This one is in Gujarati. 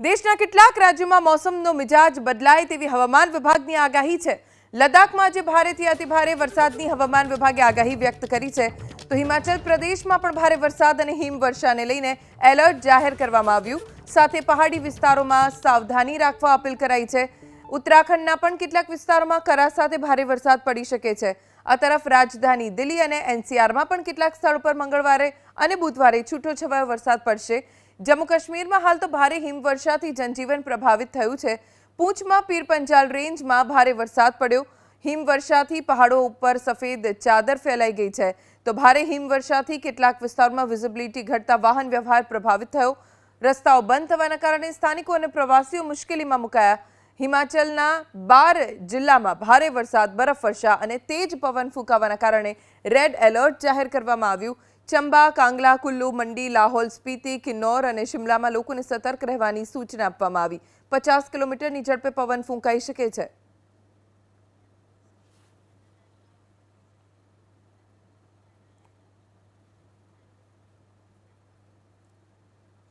દેશના કેટલાક રાજ્યોમાં મોસમનો મિજાજ બદલાય તેવી હવામાન વિભાગની આગાહી છે. લદ્દાખમાં આજે ભારેથી અતિભારે વરસાદની હવામાન વિભાગે આગાહી વ્યક્ત કરી છે. તો હિમાચલ પ્રદેશમાં પણ ભારે વરસાદ અને હિમવર્ષાને લઈને એલર્ટ જાહેર કરવામાં આવ્યું. સાથે પહાડી વિસ્તારોમાં સાવધાની રાખવા અપીલ કરાઈ છે. ઉત્તરાખંડના પણ કેટલાક વિસ્તારોમાં કરા સાથે ભારે વરસાદ પડી શકે છે. આ તરફ રાજધાની દિલ્હી અને એનસીઆરમાં પણ કેટલાક સ્થળો પર મંગળવારે અને બુધવારે છૂટોછવાયો વરસાદ પડશે. જમ્મુ કાશ્મીરમાં હાલ તો ભારે હિમવર્ષાથી જનજીવન પ્રભાવિત થયું છે. પૂંછમાં પીર પંજાલ રેન્જમાં ભારે વરસાદ પડ્યો. હિમવર્ષાથી પહાડો ઉપર સફેદ ચાદર ફેલાઈ ગઈ છે. તો ભારે હિમવર્ષાથી કેટલાક વિસ્તારોમાં વિઝિબિલિટી ઘટતા વાહન વ્યવહાર પ્રભાવિત થયો. રસ્તાઓ બંધ થવાના કારણે સ્થાનિકો અને પ્રવાસીઓ મુશ્કેલીમાં મુકાયા. હિમાચલના બાર જિલ્લામાં ભારે વરસાદ બરફવર્ષા અને તેજ પવન ફૂંકાવાના કારણે રેડ એલર્ટ જાહેર કરવામાં આવ્યું. ચંબા, કાંગલા, કુલ્લુ, મંડી, લાહોલ, સ્પીતિ, કિન્નોર અને શિમલામાં લોકોને સતર્ક રહેવાની સૂચના આપવામાં આવી. પચાસ કિલોમીટરની ઝડપે પવન ફૂંકાઈ શકે છે.